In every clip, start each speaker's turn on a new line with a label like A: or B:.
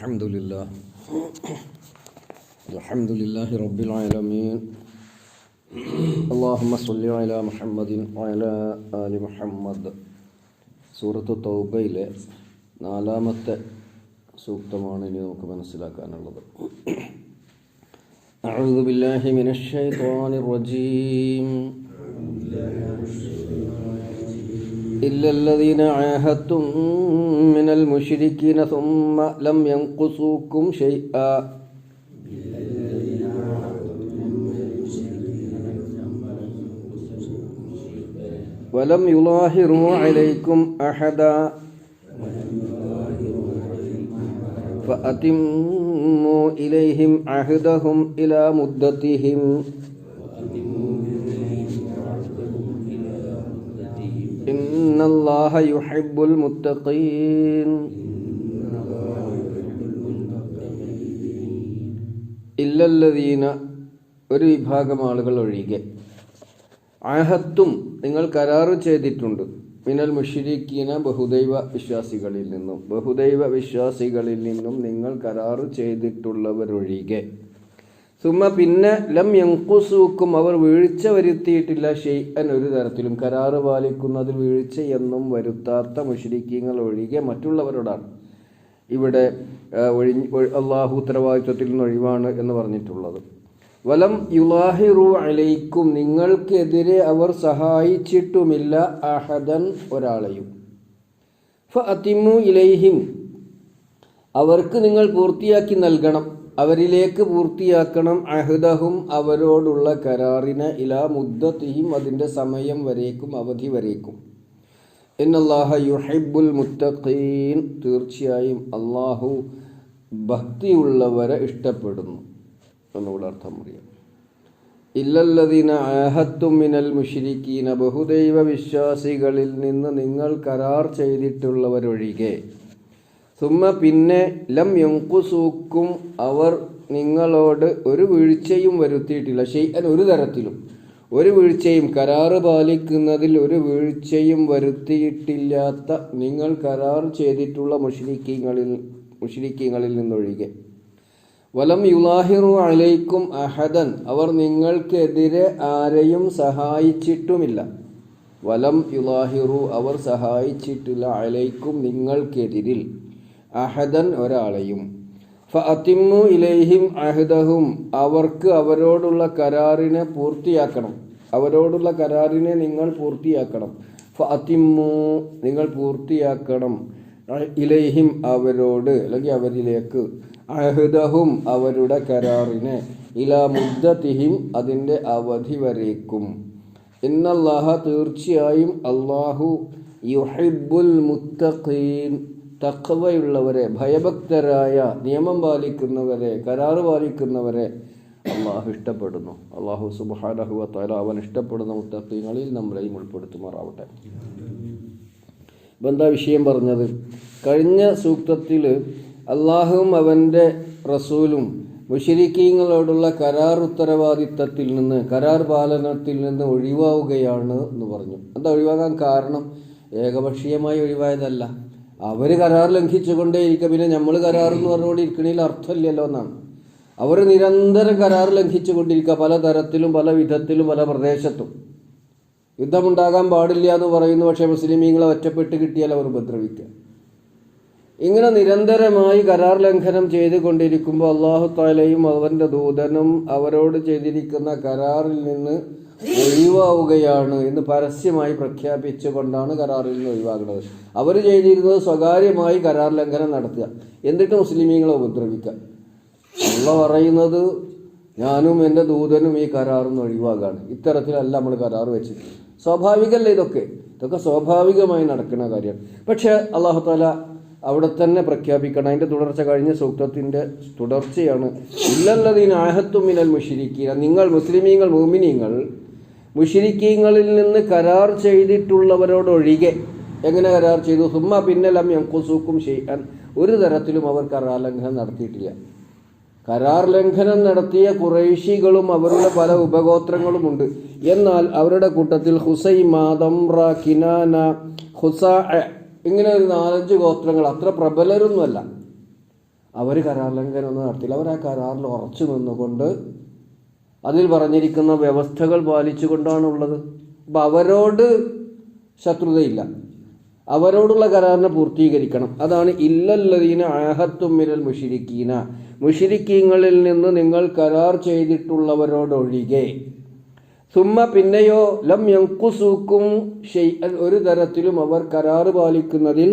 A: الحمد لله الحمد لله رب العالمين اللهم صل على محمد وعلى آل محمد സൂറത്ത് തൗബയിലെ നാലാമത്തെ സൂക്തമാണ് ഇനി നമുക്ക് മനസ്സിലാക്കാനുള്ളത് أعوذ بالله من الشيطان الرجيم إلا الذين عاهدتم من المشركين ثم لم ينقصوكم شيئا ولم يظاهروا عليكم أحدا فأتموا إليهم عهدهم إلى مدتهم ഇന്നല്ലാഹ യുഹിബ്ബുൽ മുത്തഖീൻ. ഇല്ലല്ലദീന ഒരു വിഭാഗം ആളുകൾ ഒഴികെ. അഹത്തും നിങ്ങൾ കരാറ് ചെയ്തിട്ടുണ്ട്. മിനൽ മുഷിരിക്കീന ബഹുദൈവ വിശ്വാസികളിൽ നിന്നും. ബഹുദൈവ വിശ്വാസികളിൽ നിന്നും നിങ്ങൾ കരാറ് ചെയ്തിട്ടുള്ളവരൊഴികെ. സുമ പിന്നെ ലം യങ്കുസൂക്കും അവർ വീഴ്ച വരുത്തിയിട്ടില്ല ഷെയ്ഖൻ ഒരു തരത്തിലും. കരാറ് പാലിക്കുന്നതിൽ വീഴ്ചയൊന്നും വരുത്താത്ത മുഷരിക്കീങ്ങൾ ഒഴികെ മറ്റുള്ളവരോടാണ്. ഇവിടെ ഒഴി- അള്ളാഹു ഉത്തരവാദിത്വത്തിൽ നിന്ന് ഒഴിവാണ് എന്ന് പറഞ്ഞിട്ടുള്ളത്. വലം യുലാഹിറു അലൈക്കും നിങ്ങൾക്കെതിരെ അവർ സഹായിച്ചിട്ടുമില്ല അഹദൻ ഒരാളെയും. ഫ അതിമു ഇലൈഹിം അവർക്ക് നിങ്ങൾ പൂർത്തിയാക്കി നൽകണം. അവരിലേക്ക് പൂർത്തിയാക്കണം അഹ്ദഹും അവരോടുള്ള കരാറിന് ഇലാ മുദ്ദത്തിഹിം അതിന്റെ സമയം വരേക്കും അവധി വരേക്കും. എന്നല്ലാഹ യുഹൈബുൽ മുത്തഖീൻ. തീർച്ചയായും അള്ളാഹു ഭക്തിയുള്ളവരെ ഇഷ്ടപ്പെടുന്നു. എന്നുകൂടെ അർത്ഥം പറയാം. ഇല്ലല്ലദീന ആഹത്തും മിനൽ മുഷിരിക്കീന ബഹുദൈവ വിശ്വാസികളിൽ നിന്ന് നിങ്ങൾ കരാർ ചെയ്തിട്ടുള്ളവരൊഴികെ സുമ്മ പിന്നെ ലം യങ്കുസൂക്കും അവർ നിങ്ങളോട് ഒരു വീഴ്ചയും വരുത്തിയിട്ടില്ല. ഷെയ്അൻ ഒരു തരത്തിലും. ഒരു വീഴ്ചയും കരാറ് പാലിക്കുന്നതിൽ ഒരു വീഴ്ചയും വരുത്തിയിട്ടില്ലാത്ത നിങ്ങൾ കരാർ ചെയ്തിട്ടുള്ള മുഷിരിക്കീങ്ങളിൽ മുഷിരിക്കീങ്ങളിൽ നിന്നൊഴികെ. വലം യുലാഹിറു അലൈക്കും അഹദൻ. അവർ നിങ്ങൾക്കെതിരെ ആരെയും സഹായിച്ചിട്ടുമില്ല. വലം യുലാഹിറു അവർ സഹായിച്ചിട്ടില്ല അലൈക്കും നിങ്ങൾക്കെതിരിൽ. അഹദൻ ഒരാളെയും. ഫഅത്തിമു ഇലൈഹിം അഹദഹും. അവർക്ക് അവരോടുള്ള കരാറിനെ പൂർത്തിയാക്കണം. അവരോടുള്ള കരാറിനെ നിങ്ങൾ പൂർത്തിയാക്കണം. ഫഅത്തിമു നിങ്ങൾ പൂർത്തിയാക്കണം. ഇലൈഹിം അവരോട് അല്ലെങ്കിൽ അവരിലേക്ക്. അഹദഹും അവരുടെ കരാറിനെ. ഇലാ മുദ്ദത്തിഹിം അതിന്റെ അവധി വരേക്കും. ഇന്നല്ലാഹ തീർച്ചയായും അള്ളാഹു യുഹിബുൽ മുത്തഖീൻ. തഖവയുള്ളവരെ ഭയഭക്തരായ നിയമം പാലിക്കുന്നവരെ കരാറ് പാലിക്കുന്നവരെ അള്ളാഹു ഇഷ്ടപ്പെടുന്നു. അള്ളാഹു സുബാനഹുവ തല അവൻ ഇഷ്ടപ്പെടുന്ന മുത്തഖീങ്ങളിൽ നമ്മളെയും ഉൾപ്പെടുത്തുമാറാവട്ടെ. ബന്ധ വിഷയം പറഞ്ഞത്? കഴിഞ്ഞ സൂക്തത്തിൽ അള്ളാഹുവും അവന്റെ റസൂലും മുഷരിക്കീങ്ങളോടുള്ള കരാർ ഉത്തരവാദിത്തത്തിൽ നിന്ന് കരാർ പാലനത്തിൽ നിന്ന് ഒഴിവാവുകയാണ് എന്ന് പറഞ്ഞു. എന്താ ഒഴിവാകാൻ കാരണം? ഏകപക്ഷീയമായി ഒഴിവായതല്ല. അവർ കരാർ ലംഘിച്ചുകൊണ്ടേയിരിക്കുക പിന്നെ നമ്മൾ കരാർ എന്ന് പറഞ്ഞുകൊണ്ട് ഇരിക്കണേൽ അർത്ഥമില്ലല്ലോ എന്നാണ്. അവർ നിരന്തരം കരാർ ലംഘിച്ചു കൊണ്ടിരിക്കുക പല തരത്തിലും പല വിധത്തിലും പല പ്രദേശത്തും. യുദ്ധമുണ്ടാകാൻ പാടില്ല എന്ന് പറയുന്നു. പക്ഷേ മുസ്ലിമീങ്ങളെ ഒറ്റപ്പെട്ട് കിട്ടിയാൽ അവർ ഉപദ്രവിക്കുക ഇങ്ങനെ നിരന്തരമായി കരാർ ലംഘനം ചെയ്തുകൊണ്ടിരിക്കുമ്പോൾ അള്ളാഹു താലയും അവന്റെ ദൂതനും അവരോട് ചെയ്തിരിക്കുന്ന കരാറിൽ നിന്ന് ഒഴിവാവുകയാണ് എന്ന് പരസ്യമായി പ്രഖ്യാപിച്ചുകൊണ്ടാണ് കരാറിൽ നിന്ന് ഒഴിവാകുന്നത്. അവർ ചെയ്തിരുന്നത് സ്വകാര്യമായി കരാർ ലംഘനം നടത്തുക. എന്നിട്ട് മുസ്ലിമീങ്ങളെ ഉപദ്രവിക്കുക. അള്ള പറയുന്നത് ഞാനും എന്റെ ദൂതനും ഈ കരാറിൽ നിന്ന് ഒഴിവാകാണ്. ഇത്തരത്തിലല്ല നമ്മൾ കരാർ വെച്ചത്. സ്വാഭാവികമല്ല ഇതൊക്കെ? ഇതൊക്കെ സ്വാഭാവികമായി നടക്കുന്ന കാര്യമാണ് പക്ഷേ അള്ളാഹു താല അവിടെ തന്നെ പ്രഖ്യാപിക്കണം. അതിന്റെ തുടർച്ച കഴിഞ്ഞ സൂക്തത്തിന്റെ തുടർച്ചയാണ്. ഇല്ലല്ലതീൻ ആഹത്തും മിനൽ നിങ്ങൾ മുസ്ലിമീങ്ങൾ മൂമിനീങ്ങൾ മുഷിരിക്കീങ്ങളിൽ നിന്ന് കരാർ ചെയ്തിട്ടുള്ളവരോടൊഴികെ. എങ്ങനെ കരാർ ചെയ്തു? സുമ്മ പിന്നലം യങ്കുസൂക്കും ചെയ്യാൻ ഒരു തരത്തിലും അവർ കരാർ ലംഘനം നടത്തിയിട്ടില്ല. കരാർ ലംഘനം നടത്തിയ കുറേശികളും അവരുടെ പല ഉപഗോത്രങ്ങളുമുണ്ട്. എന്നാൽ അവരുടെ കൂട്ടത്തിൽ ഹുസൈമ ദംറ കിനാന ഹുസ ഇങ്ങനെ ഒരു നാലഞ്ച് ഗോത്രങ്ങൾ അത്ര പ്രബലരൊന്നുമല്ല. അവർ കരാർ ലംഘനമൊന്നും നടത്തില്ല അവർ ആ കരാറിൽ ഉറച്ചു നിന്നുകൊണ്ട് അതിൽ പറഞ്ഞിരിക്കുന്ന വ്യവസ്ഥകൾ പാലിച്ചുകൊണ്ടാണുള്ളത്. അപ്പം അവരോട് ശത്രുതയില്ല. അവരോടുള്ള കരാറിനെ പൂർത്തീകരിക്കണം. അതാണ് ഇല്ലല്ലതീന ആഹത്തുമ്മിരൽ മുഷിരിക്കീന. മുഷിരിക്കീങ്ങളിൽ നിന്ന് നിങ്ങൾ കരാർ ചെയ്തിട്ടുള്ളവരോടൊഴികെ സുമ്മ പിന്നെയോ ലം യങ്കുസൂക്കും ഒരു തരത്തിലും അവർ കരാർ പാലിക്കുന്നതിൽ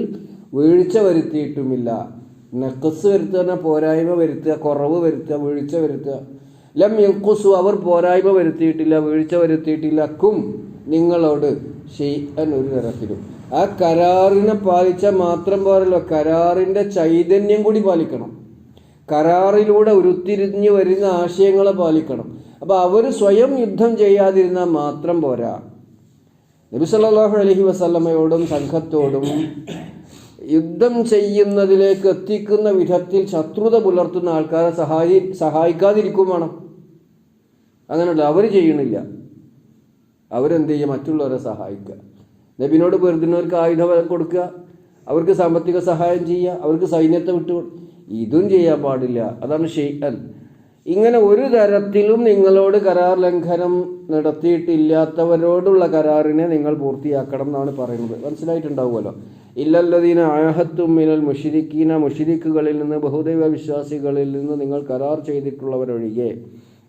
A: വീഴ്ച വരുത്തിയിട്ടുമില്ല. നെക്കസ് വരുത്തുക പോരായ്മ വരുത്തുക കുറവ് വരുത്തുക വീഴ്ച വരുത്തുക. ലം യുക്കുസു അവർ പോരായ്മ വരുത്തിയിട്ടില്ല വീഴ്ച വരുത്തിയിട്ടില്ല. കും നിങ്ങളോട് ഷെയ്അൻ ഒരു തരത്തിലും. ആ കരാറിനെ പാലിച്ചാൽ മാത്രം പോരല്ലോ. കരാറിന്റെ ചൈതന്യം കൂടി പാലിക്കണം. കരാറിലൂടെ ഉരുത്തിരിഞ്ഞു വരുന്ന ആശയങ്ങളെ പാലിക്കണം. അപ്പോൾ അവർ സ്വയം യുദ്ധം ചെയ്യാതിരുന്നാൽ മാത്രം പോരാ. നബി സല്ലല്ലാഹു അലൈഹി വസല്ലമയോടും സംഘത്തോടും യുദ്ധം ചെയ്യുന്നതിലേക്ക് എത്തിക്കുന്ന വിധത്തിൽ ശത്രുത പുലർത്തുന്ന ആൾക്കാരെ സഹായി സഹായിക്കാതിരിക്കും വേണം അങ്ങനെയല്ല അവർ ചെയ്യണില്ല. അവരെന്ത് ചെയ്യുക മറ്റുള്ളവരെ സഹായിക്കുക. നബിനോട് പൊരുതുന്നവർക്ക് ആയുധം കൊടുക്കുക. അവർക്ക് സാമ്പത്തിക സഹായം ചെയ്യുക. അവർക്ക് സൈന്യത്തെ വിട്ടു ഇതും ചെയ്യാൻ പാടില്ല. അതാണ് ഷെയ്ഖൻ ഇങ്ങനെ ഒരു തരത്തിലും നിങ്ങളോട് കരാർ ലംഘനം നടത്തിയിട്ടില്ലാത്തവരോടുള്ള കരാറിനെ നിങ്ങൾ പൂർത്തിയാക്കണം എന്നാണ് പറയുന്നത്. മനസ്സിലായിട്ടുണ്ടാവുമല്ലോ? ഇല്ലല്ലതീന ആഹത്തും മിനൽ മുഷിരിക്കീന മുഷിരിക്കുകളിൽ നിന്ന് ബഹുദൈവ വിശ്വാസികളിൽ നിന്ന് നിങ്ങൾ കരാർ ചെയ്തിട്ടുള്ളവരൊഴികെ.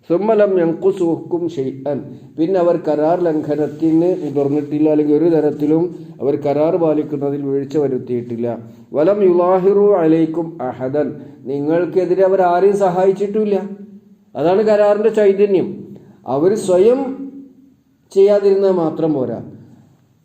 A: സുമ്മലം ഞങ്കുസുഹുക്കും ഷെയ്അൻ പിന്നെ അവർ കരാർ ലംഘനത്തിന് തുറന്നിട്ടില്ല അല്ലെങ്കിൽ ഒരു തരത്തിലും അവർ കരാർ പാലിക്കുന്നതിൽ വീഴ്ച വരുത്തിയിട്ടില്ല. വലം യുലാഹിറു അലൈക്കും അഹദൻ. നിങ്ങൾക്കെതിരെ അവർ ആരെയും സഹായിച്ചിട്ടില്ല. അതാണ് കരാറിന്റെ ചൈതന്യം. അവർ സ്വയം ചെയ്യാതിരുന്നത് മാത്രം പോരാ.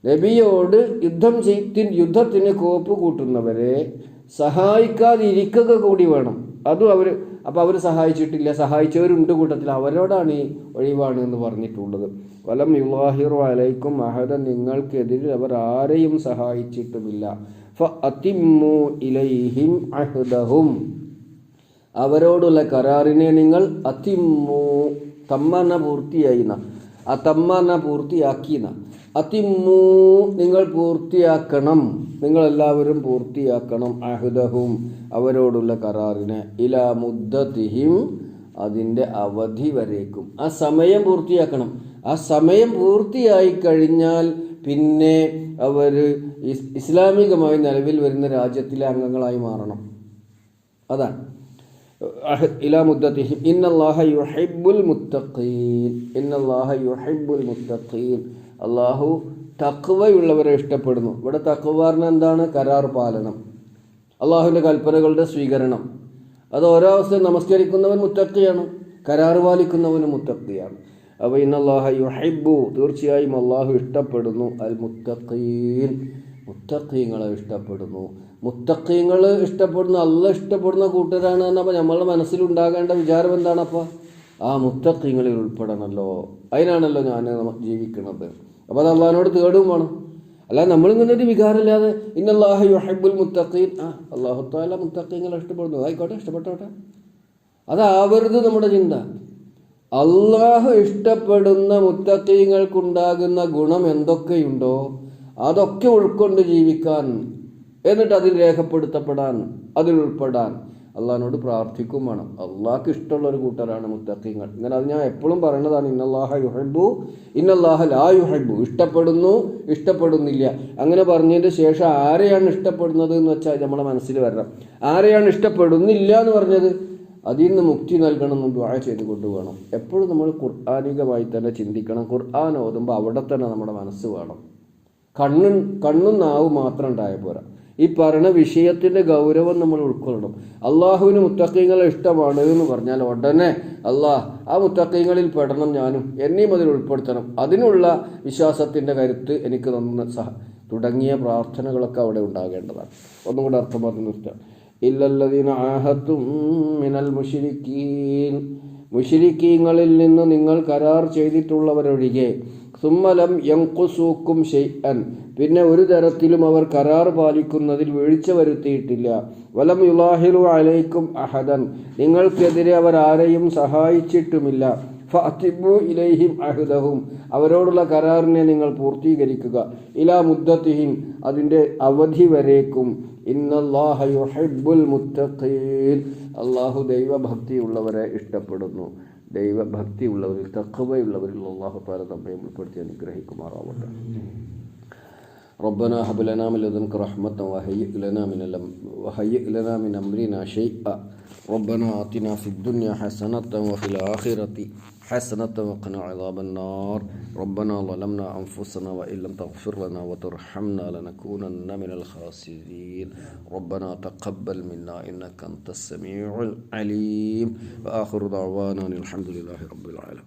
A: നബിയോട് യുദ്ധം ചെയ് യുദ്ധത്തിന് കോപ്പ് കൂട്ടുന്നവരെ സഹായിക്കാതിരിക്കുക കൂടി വേണം. അതും അവർ അപ്പോൾ അവർ സഹായിച്ചിട്ടില്ല. സഹായിച്ചവരുണ്ട് കൂട്ടത്തിൽ. അവരോടാണ് ഈ ഒഴിവാണ് എന്ന് പറഞ്ഞിട്ടുള്ളത്. വലം യുവാഹിറു അലൈക്കും അഹദ നിങ്ങൾക്കെതിരെ അവർ ആരെയും സഹായിച്ചിട്ടുമില്ല. ഫ അതിമ്മു ഇലൈഹിം അഹദഹും. അവരോടുള്ള കരാറിനെ നിങ്ങൾ അതിമ്മു തമ്മന പൂർത്തിയായിന ആ തമ്മന പൂർത്തിയാക്കിന അതിമ്മു നിങ്ങൾ പൂർത്തിയാക്കണം. നിങ്ങളെല്ലാവരും പൂർത്തിയാക്കണം. അഹുദഹും അവരോടുള്ള കരാറിനെ. ഇല മുദ്ദത്തിഹിം അതിന്റെ അവധി വരേക്കും. ആ സമയം പൂർത്തിയാക്കണം. ആ സമയം പൂർത്തിയായി കഴിഞ്ഞാൽ പിന്നെ അവർ ഇസ്ലാമികമായി നിലവിൽ വരുന്ന രാജ്യത്തിലെ അംഗങ്ങളായി മാറണം. അതാണ്. ഇലാ മുദ്ദത്തിഹിം ഇന്നല്ലാഹ യുഹിബ്ബുൽ മുത്തഖീൻ. ഇന്നല്ലാഹ യുഹിബ്ബുൽ മുത്തഖീൻ. അള്ളാഹു തക്വയുള്ളവരെ ഇഷ്ടപ്പെടുന്നു. ഇവിടെ തക്വ എന്താണ്? കരാർ പാലനം. അള്ളാഹുവിന്റെ കൽപ്പനകളുടെ സ്വീകരണം. അത് ഓരോ അവസ്ഥയും നമസ്കരിക്കുന്നവൻ മുത്തക്കിയാണ് കരാർ പാലിക്കുന്നവനും മുത്തക്കിയാണ് അപ്പോൾ ഇന്നല്ലാഹ യുഹൈബു തീർച്ചയായും അള്ളാഹു ഇഷ്ടപ്പെടുന്നു. അൽ മുത്തഖീൻ മുത്തഖീങ്ങളെ ഇഷ്ടപ്പെടുന്നു. മുത്തഖീങ്ങൾ ഇഷ്ടപ്പെടുന്ന അല്ല ഇഷ്ടപ്പെടുന്ന കൂട്ടരാണ് എന്നപ്പോൾ നമ്മളുടെ മനസ്സിലുണ്ടാകേണ്ട വിചാരം എന്താണപ്പോൾ ആ മുത്തഖീങ്ങളിൽ ഉൾപ്പെടണമല്ലോ അതിനാണല്ലോ ഞാൻ ജീവിക്കുന്നത്. അപ്പോൾ അത് അള്ളാഹിനോട് തേടും വേണം. അല്ല നമ്മളിങ്ങനെ ഒരു വികാരമില്ലാതെ ഇന്നല്ലാഹു യുഹബുൽ മുത്തഖീൻ. ആ അള്ളാഹുത്താല മുത്തഖീങ്ങളെ ഇഷ്ടപ്പെടുന്നു. ആയിക്കോട്ടെ ഇഷ്ടപ്പെട്ടോട്ടെ. അതാവരുത് നമ്മുടെ ചിന്ത. അള്ളാഹു ഇഷ്ടപ്പെടുന്ന മുത്തക്കീങ്ങൾക്കുണ്ടാകുന്ന ഗുണം എന്തൊക്കെയുണ്ടോ അതൊക്കെ ഉൾക്കൊണ്ട് ജീവിക്കാൻ എന്നിട്ട് അതിൽ രേഖപ്പെടുത്തപ്പെടാൻ അതിൽ ഉൾപ്പെടാൻ. അള്ളാഹിനോട് പ്രാർത്ഥിക്കും വേണം. അള്ളാഹ്ക്ക് ഇഷ്ടമുള്ള ഒരു കൂട്ടരാണ് മുത്തഖീങ്ങൾ. ഇങ്ങനെ അത് ഞാൻ എപ്പോഴും പറയുന്നതാണ് ഇന്നല്ലാഹ യുഹബു ഇന്നല്ലാഹ ലാ യുഹബു ഇഷ്ടപ്പെടുന്നു ഇഷ്ടപ്പെടുന്നില്ല. അങ്ങനെ പറഞ്ഞതിന്റെ ശേഷം ആരെയാണ് ഇഷ്ടപ്പെടുന്നത് എന്ന് വെച്ചാൽ നമ്മളെ മനസ്സിൽ വരണം. ആരെയാണ് ഇഷ്ടപ്പെടുന്നില്ല എന്ന് പറഞ്ഞത്? അതിൽ നിന്ന് മുക്തി നൽകണമെന്ന് ചെയ്തു ചെയ്ത് കൊണ്ടുപോകണം എപ്പോഴും നമ്മൾ ഖുർആാനികമായി തന്നെ ചിന്തിക്കണം. ഖുർആൻ ഓതുമ്പോൾ അവിടെ തന്നെ നമ്മുടെ മനസ്സ് വേണം. കണ്ണും കണ്ണും നാവ് മാത്രം ഉണ്ടായ പോരാ. ഈ പറയുന്ന വിഷയത്തിന്റെ ഗൗരവം നമ്മൾ ഉൾക്കൊള്ളണം. അള്ളാഹുവിന് മുത്തക്കീങ്ങളെ ഇഷ്ടമാണ് എന്ന് പറഞ്ഞാൽ ഉടനെ അള്ളാഹ് ആ മുത്തക്കീങ്ങളിൽ പെടണം ഞാനും എന്നെയും അതിൽ ഉൾപ്പെടുത്തണം. അതിനുള്ള വിശ്വാസത്തിന്റെ കരുത്ത് എനിക്ക് തന്ന സഹ തുടങ്ങിയ പ്രാർത്ഥനകളൊക്കെ അവിടെ ഉണ്ടാകേണ്ടതാണ്. ഒന്നും കൂടെ അർത്ഥം പറഞ്ഞു നിർത്താം. ഇല്ലല്ലദീന ആഹത്തും മിനൽ മുഷിരിക്കീൻ മുഷിരിക്കീങ്ങളിൽ നിന്ന് നിങ്ങൾ കരാർ ചെയ്തിട്ടുള്ളവരൊഴികെ സുമ്മലം യങ്കുസൂക്കും ഷെയ്അൻ. പിന്നെ ഒരു തരത്തിലും അവർ കരാർ പാലിക്കുന്നതിൽ വീഴ്ച വരുത്തിയിട്ടില്ല. വലം യുലാഹിറു അലൈക്കും അഹദൻ. നിങ്ങൾക്കെതിരെ അവർ ആരെയും സഹായിച്ചിട്ടുമില്ല. ഫഅത്തിബു ഇലൈഹിം അഹുദഹും. അവരോടുള്ള കരാറിനെ നിങ്ങൾ പൂർത്തീകരിക്കുക. ഇലാ മുദ്ദത്തിഹിം അതിന്റെ അവധി വരേക്കും. ഇന്നല്ലാഹ യുഹിബ്ബുൽ മുത്തഖീൻ. അള്ളാഹു ദൈവഭക്തിയുള്ളവരെ ഇഷ്ടപ്പെടുന്നു. ദൈവഭക്തിയുള്ളവരിൽ തക്കവയുള്ളവരിൽ അള്ളാഹു താല നമ്മെ ഉൾപ്പെടുത്തി അനുഗ്രഹിക്കുമാറാവട്ടെ. ربنا هب لنا من لدنك رحمة وهيئ لنا من. وهيئ لنا من أمرنا شيئا. ربنا آتنا في الدنيا حسنة وفي الآخرة حسنة وقنا عذاب النار. ربنا ظلمنا أنفسنا وإن لم تغفر لنا وترحمنا لنكونن من الخاسرين. ربنا تقبل منا إنك أنت السميع العليم. وآخر دعوانا الحمد لله رب العالمين.